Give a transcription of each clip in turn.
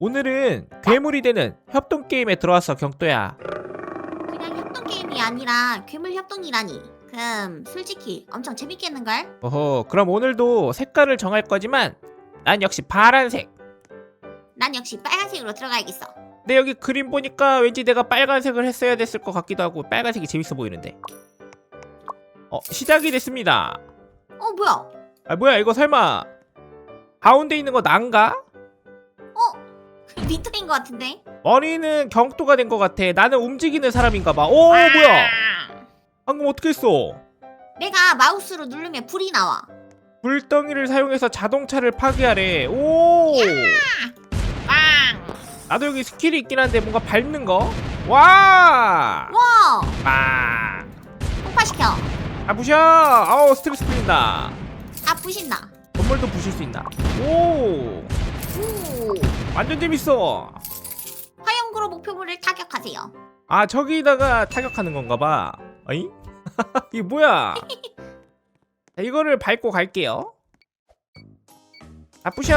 오늘은 괴물이 되는 협동 게임에 들어왔어 경도야. 그냥 협동 게임이 아니라 괴물 협동이라니. 그럼 솔직히 엄청 재밌겠는걸? 어허, 그럼 오늘도 색깔을 정할 거지만 난 역시 파란색. 난 역시 빨간색으로 들어가야겠어. 근데 여기 그림 보니까 왠지 내가 빨간색을 했어야 됐을 것 같기도 하고 빨간색이 재밌어 보이는데. 어, 시작이 됐습니다. 어 뭐야? 아 뭐야 이거 설마 가운데 있는 거 난가? 리터인 것 같은데? 머리는 경도가 된 것 같아. 나는 움직이는 사람인가 봐. 오 뭐야? 방금 어떻게 했어? 내가 마우스로 누르면 불이 나와. 불덩이를 사용해서 자동차를 파괴하래. 오. 빵! 나도 여기 스킬이 있긴 한데 뭔가 밟는 거. 와. 와! 아. 폭파시켜. 아 부셔. 아우 스트레스 풀린다. 아 부신다. 건물도 부실 수 있나? 오. 오! 완전 재밌어. 화염구로 목표물을 타격하세요. 아 저기다가 타격하는 건가 봐. 어이? 이게 뭐야? 자, 이거를 밟고 갈게요. 아 부셔.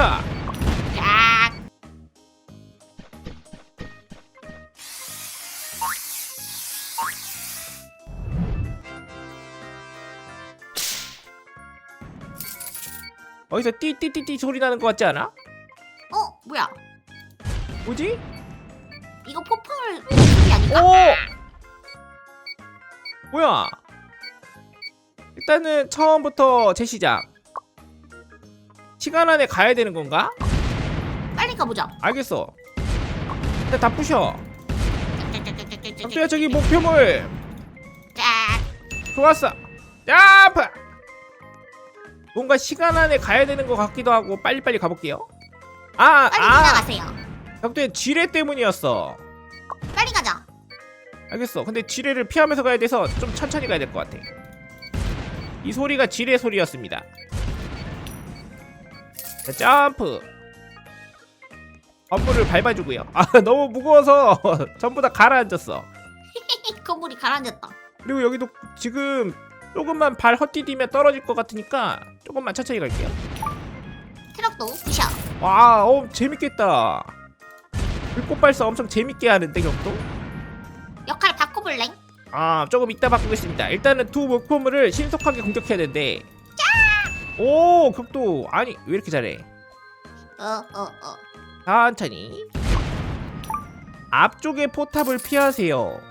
쫙! 어디서 띠띠띠띠 소리 나는 것 같지 않아? 뭐지? 이거 폭풍을 소리 아닌가? 오! 뭐야? 일단은 처음부터 재시작. 시간 안에 가야 되는 건가? 빨리 가보자. 알겠어. 일단 다 부셔. 적두야 저기 목표물. 쫙! 좋았어. 점프. 뭔가 시간 안에 가야 되는 것 같기도 하고 빨리빨리 가볼게요. 아, 빨리 아, 지나가세요. 적두야 지뢰 때문이었어. 빨리 가자. 알겠어. 근데 지뢰를 피하면서 가야 돼서 좀 천천히 가야 될 것 같아. 이 소리가 지뢰 소리였습니다. 자, 점프. 건물을 밟아주고요. 아 너무 무거워서 전부 다 가라앉았어. 건물이 가라앉았다. 그리고 여기도 지금 조금만 발 헛디디면 떨어질 것 같으니까 조금만 천천히 갈게요. 트럭도 부셔. 와, 어 재밌겠다. 불꽃 발사 엄청 재밌게 하는데 경도? 역할 바꿔볼래? 아 조금 이따 바꾸겠습니다 일단은 두 목표물을 신속하게 공격해야 되는데 오 격도 아니 왜 이렇게 잘해 어, 어, 어. 천천히 앞쪽의 포탑을 피하세요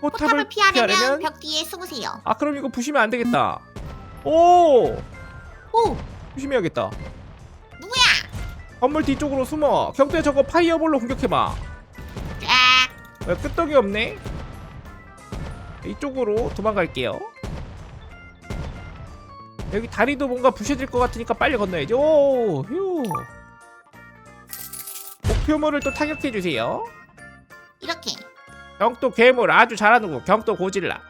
포탑을 피하려면 피하려면 벽 뒤에 숨으세요. 아 그럼 이거 부시면 안 되겠다 오 오! 조심해야겠다? 건물 뒤쪽으로 숨어. 경도야 저거 파이어볼로 공격해봐. 쫙! 왜 끄떡이 없네? 이쪽으로 도망갈게요. 여기 다리도 뭔가 부셔질 것 같으니까 빨리 건너야지 오 휴. 목표물을 또 타격해주세요. 이렇게. 경도 괴물 아주 잘하는구. 경도 고질라.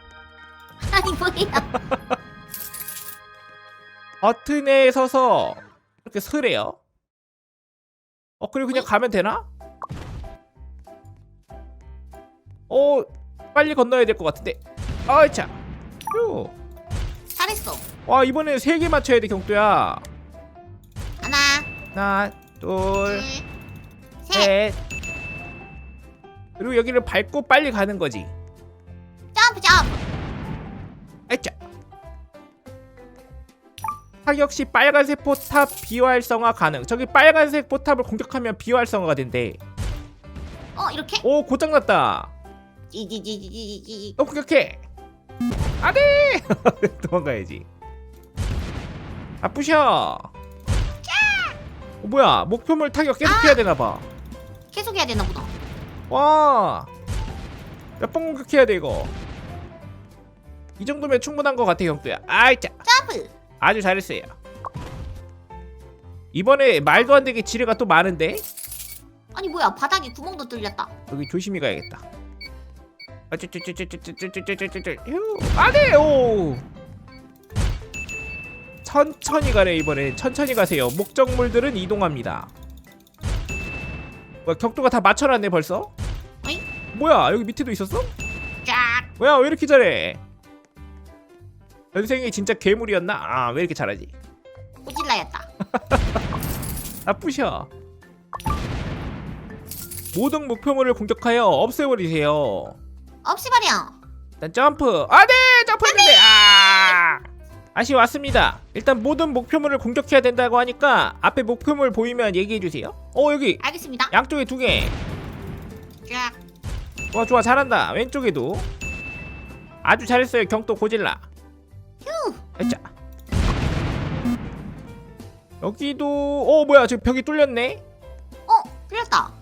아니 뭐야? 버튼에 서서 이렇게 서래요 어 그리고 그냥 어이? 가면 되나? 어 빨리 건너야 될 것 같은데 아이차 휴. 잘했어. 와 이번에 세 개 맞춰야 돼 경도야 하나, 하나 둘, 셋. 둘셋 그리고 여기를 밟고 빨리 가는 거지 타격 시 빨간색 포탑 비활성화 가능 저기 빨간색 포탑을 공격하면 비활성화가 된대 어 이렇게? 오 고장났다 찌찌찌찌찌찌. 또 공격해 안돼 도망가야지 아 부셔 어, 뭐야 목표물 타격 계속 해야 되나봐 계속 해야 되나 보다. 와. 몇 번 공격해야 돼 이거. 이 정도면 충분한 것 같아 형도야. 아이 자, 점프. 아주 잘했어요 이번에 말도 안 되게 지뢰가 또 많은데? 아니 뭐야 바닥에 구멍도 뚫렸다 여기 조심히 가야겠다 안돼 오 천천히 가네 이번엔 천천히 가세요 목적물들은 이동합니다 뭐야 격도가 다 맞춰놨네 벌써? 어이? 뭐야 여기 밑에도 있었어? 쫙 뭐야 왜 이렇게 잘해 연생이 진짜 괴물이었나? 아 왜 이렇게 잘하지? 고질라였다. 아 부셔 모든 목표물을 공격하여 없애버리세요. 없애버려. 일단 점프. 아, 네, 점프했는데. 아, 다시 왔습니다. 일단 모든 목표물을 공격해야 된다고 하니까 앞에 목표물 보이면 얘기해 주세요. 어, 여기 알겠습니다. 양쪽에 두 개. 쫙. 좋아, 좋아, 잘한다. 왼쪽에도 아주 잘했어요. 경도 고질라. 휴. 자. 여기도 어 뭐야 지금 벽이 뚫렸네. 어, 틀렸다.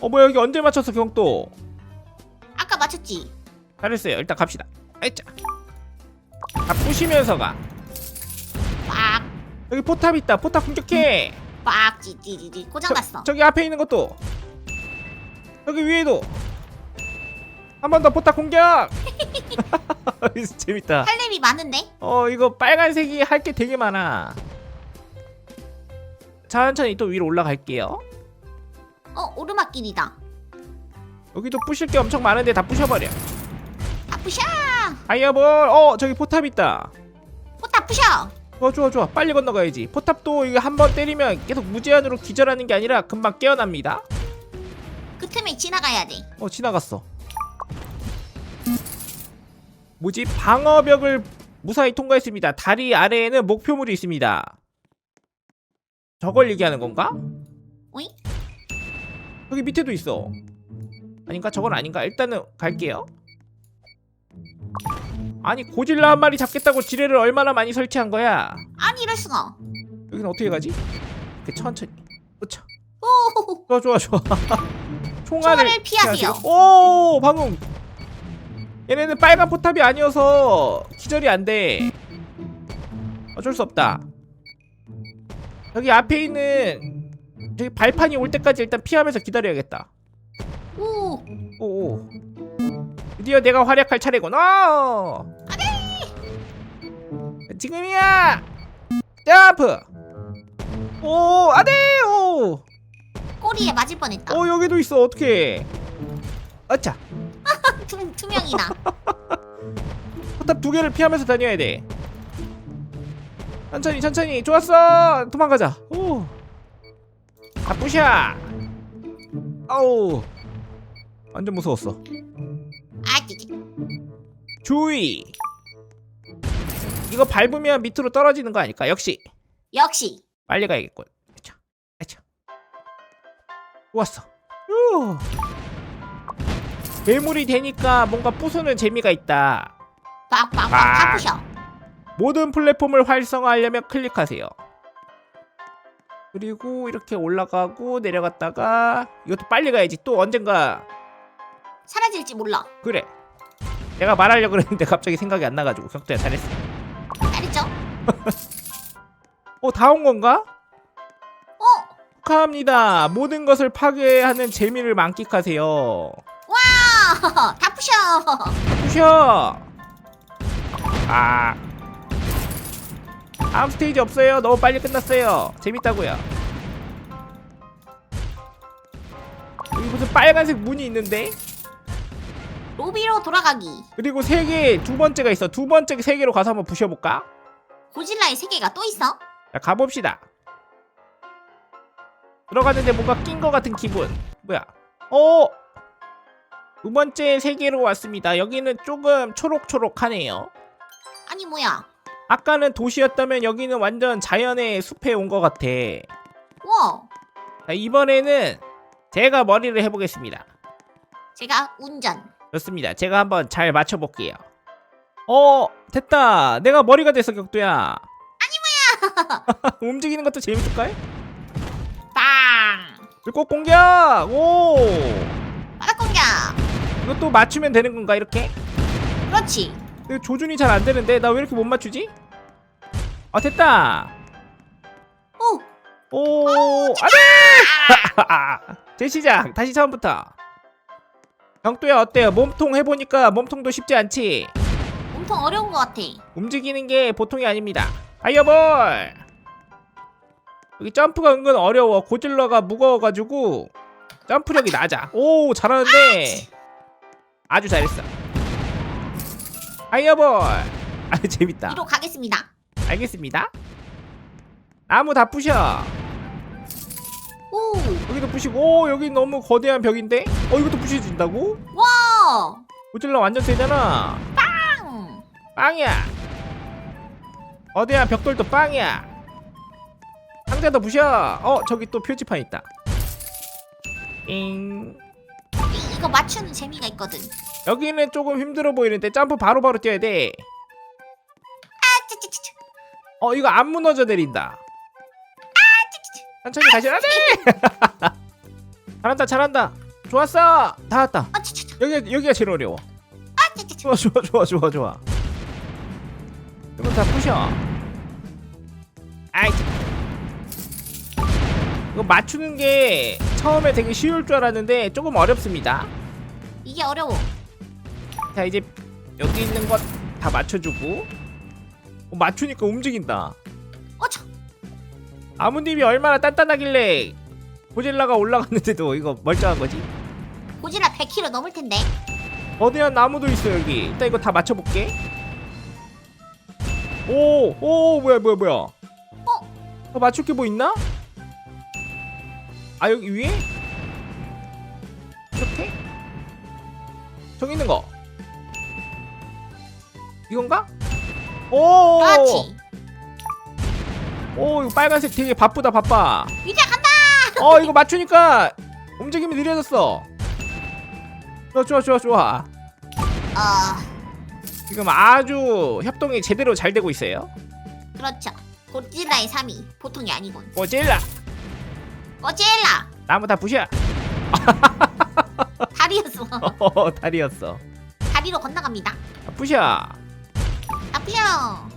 어 뭐야 여기 언제 맞췄어 경도? 아까 맞췄지. 잘했어요. 일단 갑시다. 아이짜. 다 부시면서 가. 빡, 여기 포탑 있다. 포탑 공격해. 빡, 찌찌찌찌. 고장 났어. 저기 앞에 있는 것도. 여기 위에도. 한 번 더 포탑 공격. 재밌다. 할렘이 많은데? 어 이거 빨간색이 할 게 되게 많아. 천천히 또 위로 올라갈게요. 어, 오르막길이다. 여기도 부실 게 엄청 많은데 다 부셔버려. 아, 부셔! 아이아볼. 어 저기 포탑 있다. 포탑 부셔! 어 좋아 좋아 빨리 건너가야지. 포탑도 이게 한번 때리면 계속 무제한으로 기절하는 게 아니라 금방 깨어납니다. 그 틈에 지나가야 돼. 어 지나갔어. 뭐지 방어벽을 무사히 통과했습니다. 다리 아래에는 목표물이 있습니다. 저걸 얘기하는 건가? 여기 밑에도 있어. 아닌가? 저건 아닌가? 일단은 갈게요. 아니 고질라 한 마리 잡겠다고 지뢰를 얼마나 많이 설치한 거야? 아니, 이럴 수가. 여기는 어떻게 가지? 이렇게 천천히. 그쵸. 오, 좋아 좋아 좋아. 총알을, 총알을 피하세요. 오 방금 얘네는 빨간 포탑이 아니어서 기절이 안 돼. 어쩔 수 없다. 여기 앞에 있는 저기 발판이 올 때까지 일단 피하면서 기다려야겠다. 오, 오오. 드디어 내가 활약할 차례군. 어. 지금이야. 점프. 오 안돼 오. 꼬리에 맞을 뻔했다. 어 여기도 있어 어떻게? 아차 투, 투명이다. 포탑 두 개를 피하면서 다녀야 돼. 천천히 천천히 좋았어 도망가자. 오. 아 부셔. 아우 완전 무서웠어. 아, 찌찌. 주의. 이거 밟으면 밑으로 떨어지는 거 아닐까? 역시 역시. 빨리 가야겠군. 아차 아차. 좋았어. 우. 괴물이 되니까 뭔가 부수는 재미가 있다. 빡빡빡 아. 다 부셔. 모든 플랫폼을 활성화하려면 클릭하세요. 그리고 이렇게 올라가고 내려갔다가 이것도 빨리 가야지. 또 언젠가 사라질지 몰라. 그래. 내가 말하려고 그랬는데 갑자기 생각이 안 나가지고 격도야 잘했어. 잘했죠? 어, 다 온 건가? 어, 축하합니다. 모든 것을 파괴하는 재미를 만끽하세요. 아, 다 부셔. 부셔. 아. 다음 스테이지 없어요. 너무 빨리 끝났어요. 재밌다고요. 여기 무슨 빨간색 문이 있는데? 로비로 돌아가기. 그리고 세 개 두 번째가 있어. 두 번째 세 개로 가서 한번 부셔볼까? 고질라의 세계가 또 있어? 자, 가봅시다. 들어갔는데 뭔가 낀 거 같은 기분. 뭐야? 어? 두 번째 세 개로 왔습니다. 여기는 조금 초록초록하네요. 아니 뭐야? 아까는 도시였다면 여기는 완전 자연의 숲에 온 것 같아. 와, 자, 이번에는 제가 머리를 해보겠습니다. 제가 운전. 좋습니다. 제가 한번 잘 맞춰볼게요. 어, 됐다. 내가 머리가 됐어, 격도야. 아니, 뭐야. 움직이는 것도 재밌을까요? 빵. 불꽃 공격! 오! 이것도 맞추면 되는 건가, 이렇게? 그렇지. 근데 조준이 잘 안 되는데, 나 왜 이렇게 못 맞추지? 아, 됐다. 오, 오, 안 돼! 재시작! 다시 처음부터. 격도야, 어때요? 몸통 해보니까 몸통도 쉽지 않지? 엄청 어려운 것 같아. 움직이는 게 보통이 아닙니다. 파이어볼! 여기 점프가 은근 어려워. 고질러가 무거워가지고 점프력이 낮아. 오 잘하는데 아주 잘했어. 파이어볼! 아 재밌다. 위로 가겠습니다. 알겠습니다. 나무 다 부셔. 오. 여기도 부시고 오 여기 너무 거대한 벽인데 어 이것도 부셔진다고? 와. 고질라 완전 세잖아 빵. 빵이야 거대한 벽돌도 빵이야 상자도 부셔 어 저기 또 표지판 있다 잉 이- 이거 맞추는 재미가 있거든. 여기는 조금 힘들어 보이는데 점프 바로바로 뛰어야 돼어 아, 찌찌찌찌. 이거 안 무너져 내린다. 천천히 가시라 돼 잘한다 잘한다. 좋았어. 다 왔다. 아, 찌찌찌. 여기 여기가 제일 어려워. 아, 찌찌찌. 좋아 좋아 좋아 좋아 좋아. 이건 다 부셔. 아이 이거 맞추는 게 처음에 되게 쉬울 줄 알았는데 조금 어렵습니다 이게 어려워. 자 이제 여기 있는 것 다 맞춰주고 어, 맞추니까 움직인다 어, 저. 아무님이 얼마나 단단하길래 고질라가 올라갔는데도 이거 멀쩡한 거지 고지라 100kg 넘을 텐데. 거대한 나무도 있어 여기 일단 이거 다 맞춰볼게 오, 오 뭐야 뭐야 뭐야 어? 더 맞출 게 뭐 있나? 아 여기 위에? 이렇게? 저기 있는 거 이건가? 오, 그렇지. 오 이거 빨간색 되게 바쁘다 바빠 이제 간다. 어 이거 맞추니까 움직임이 느려졌어 좋아 좋아 좋아 좋아 어, 지금 아주 협동이 제대로 잘 되고 있어요. 그렇죠. 고질라의 3위 보통이 아니군. 고질라 고질라 나무 다 부셔. 다리였어. 어, 다리였어. 다리로 건너갑니다. 아, 부셔. 아프요.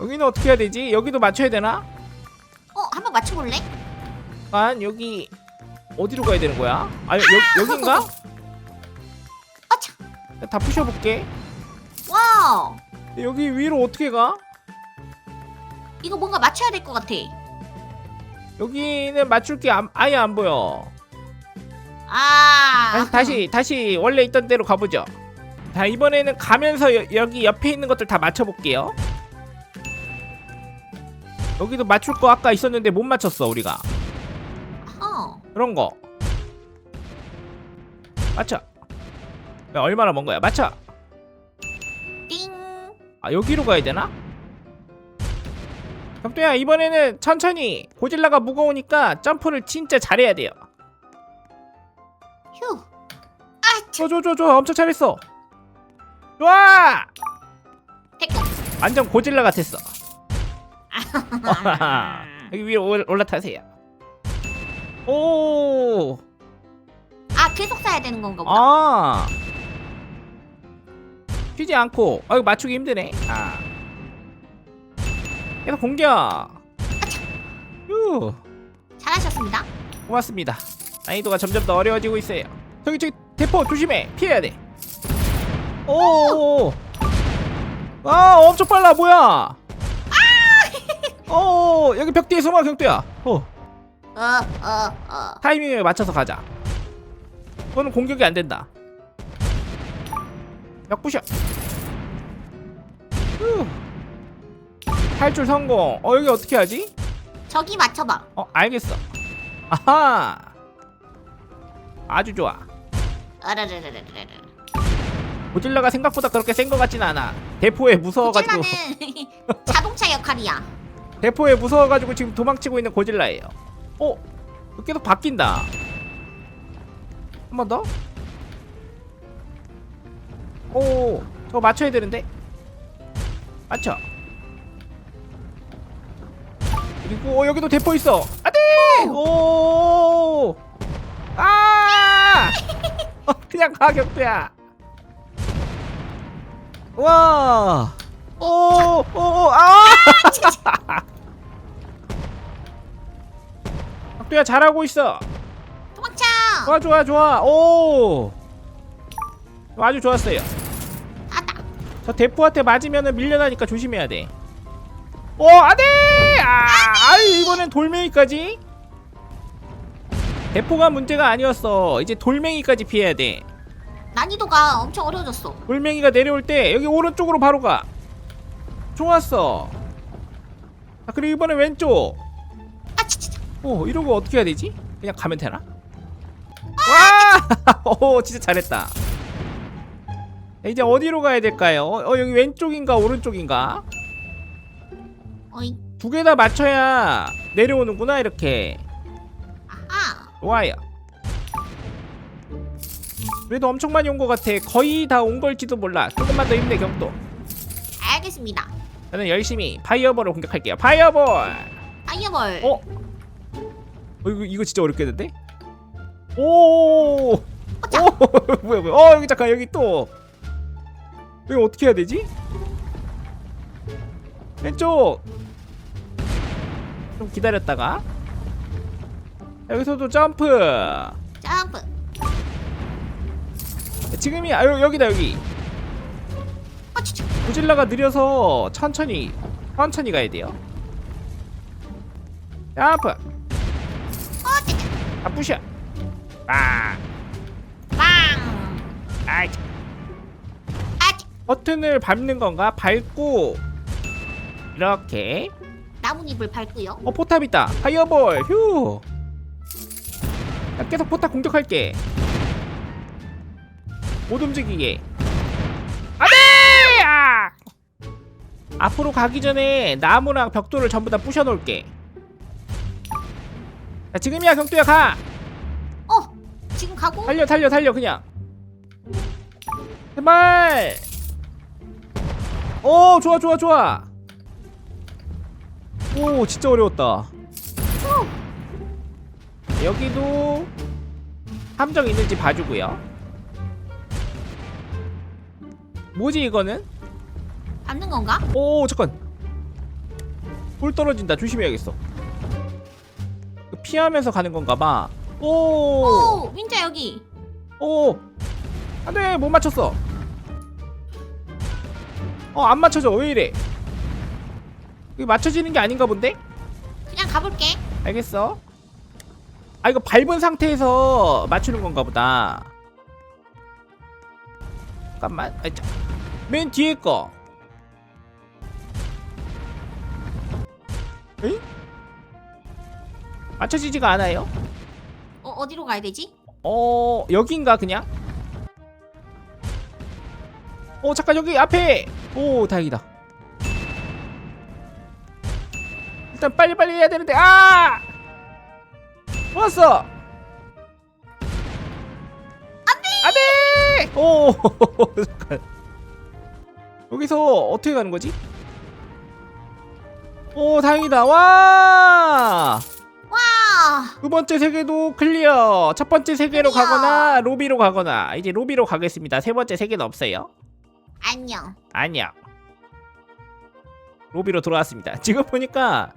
여기는 어떻게 해야 되지? 여기도 맞춰야 되나? 어, 한번 맞춰볼래? 아 여기 어디로 가야 되는 거야? 아 여, 여긴가? 어차. 다 부셔볼게. 와, 여기 위로 어떻게 가? 이거 뭔가 맞춰야 될 것 같아. 여기는 맞출 게 안- 아예 안 보여. 아, 다시 다시 다시 원래 있던 대로 가보죠. 자 이번에는 가면서 여, 여기 옆에 있는 것들 다 맞춰볼게요. 여기도 맞출 거 아까 있었는데 못 맞췄어 우리가. 어, 그런 거. 맞춰. 야, 얼마나 먼 거야? 맞춰. 띵. 아 여기로 가야 되나? 격도야 이번에는 천천히 고질라가 무거우니까 점프를 진짜 잘해야 돼요. 휴. 아, 참. 좋아 엄청 잘했어. 좋아. 됐고. 완전 고질라 같았어. 여기 위로 올- 올라타세요. 오. 아, 계속 사야 되는 건가 보다. 아. 쉬지 않고. 아 이거 맞추기 힘드네. 아. 계속 공격. 휴. 잘하셨습니다. 고맙습니다. 난이도가 점점 더 어려워지고 있어요. 저기 저기 대포 조심해. 피해야 돼. 오. 아 엄청 빨라 뭐야? 오 여기 벽 뒤에 숨어 격도야. 어 어, 어, 어. 타이밍에 맞춰서 가자. 그거는 공격이 안 된다. 벽 부셔. 탈출 성공. 어 여기 어떻게 하지? 저기 맞춰봐. 어 알겠어. 아하. 아주 좋아. 어라라라라라라. 고질라가 생각보다 그렇게 센 것 같진 않아. 대포에 무서워가지고 고질라는 자동차 역할이야. 대포에 무서워가지고 지금 도망치고 있는 고질라예요. 어? 계속 바뀐다. 한 번 더? 오, 저거 맞춰야 되는데. 맞춰. 그리고 어, 여기도 대포 있어. 안돼. 오. 아! 어, 그냥 가격도야. 와. 오, 오, 오, 아! 박두야 잘하고 있어. 도망쳐. 좋아, 좋아, 좋아. 오. 아주 좋았어요. 아다. 저 대포한테 맞으면 밀려나니까 조심해야 돼. 오, 안돼! 아, 아이 이번엔 돌멩이까지. 대포가 문제가 아니었어. 이제 돌멩이까지 피해야 돼. 난이도가 엄청 어려워졌어. 돌멩이가 내려올 때 여기 오른쪽으로 바로 가. 좋았어. 아, 그리고 이번엔 왼쪽. 아, 치치치. 어 이러고 어떻게 해야 되지? 그냥 가면 되나? 와! 오 진짜 잘했다 자, 이제 어디로 가야 될까요? 어 여기 왼쪽인가 오른쪽인가? 어이. 두 개 다 맞춰야 내려오는구나 이렇게. 아하 좋아요. 그래도 엄청 많이 온 것 같아. 거의 다 온 걸지도 몰라. 조금만 더 힘내 경도. 알겠습니다. 저는 열심히 파이어볼을 공격할게요. 파이어볼! 파이어볼. 어? 어 이거, 이거 진짜 어렵겠는데? 오! 오! 뭐야 뭐야. 어 여기 잠깐 여기 또. 여기 어떻게 해야 되지? 왼쪽 좀 기다렸다가. 여기서도 점프! 점프. 지금이 아 여- 여기다 여기. 어 고질라가 느려서 천천히 천천히 가야 돼요. 점프! 어아 부셔! 아! 빵! 아이 버튼을 밟는 건가? 밟고 이렇게 나뭇잎을 밟고요. 어 포탑 있다. 파이어볼. 휴. 나 계속 포탑 공격할게. 못 움직이게. 안돼! 아! 앞으로 가기 전에 나무랑 벽돌을 전부 다 부셔 놓을게. 자 지금이야 경두야 가! 어 지금 가고? 달려 달려 달려 그냥. 제발! 오 좋아 좋아 좋아 오 진짜 어려웠다. 여기도 함정 있는지 봐주고요. 뭐지 이거는? 밟는 건가? 오 잠깐. 볼 떨어진다. 조심해야겠어. 피하면서 가는 건가 봐. 오! 오 윈자 여기. 오! 안돼 못 맞췄어. 어 안 맞춰져. 왜 이래 이게 맞춰지는 게 아닌가 본데 그냥 가볼게 알겠어 아 이거 밟은 상태에서 맞추는 건가 보다 잠깐만 아이, 자. 맨 뒤에 거 에이? 맞춰지지가 않아요 어 어디로 가야 되지? 어 여긴가 그냥? 어 잠깐 여기 앞에 오 다행이다 일단 빨리빨리 해야 되는데 아 왔어 안돼 안돼 오 잠깐 여기서 어떻게 가는 거지? 오 다행이다 와 와 두 번째 세계도 클리어. 첫 번째 세계로 클리어. 가거나 로비로 가거나 이제 로비로 가겠습니다. 세 번째 세계는 없어요. 안녕 안녕. 로비로 돌아왔습니다. 지금 보니까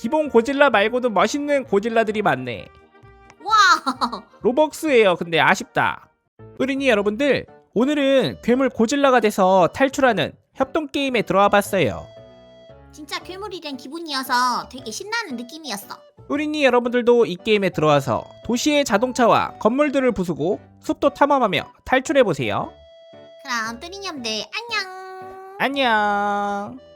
기본 고질라 말고도 멋있는 고질라들이 많네. 와 로벅스예요. 근데 아쉽다. 어린이 여러분들, 오늘은 괴물 고질라가 돼서 탈출하는 협동 게임에 들어와 봤어요. 진짜 괴물이 된 기분이어서 되게 신나는 느낌이었어 어린이 여러분들도 이 게임에 들어와서 도시의 자동차와 건물들을 부수고 숲도 탐험하며 탈출해 보세요. 그럼 뚜리념들 안녕 안녕.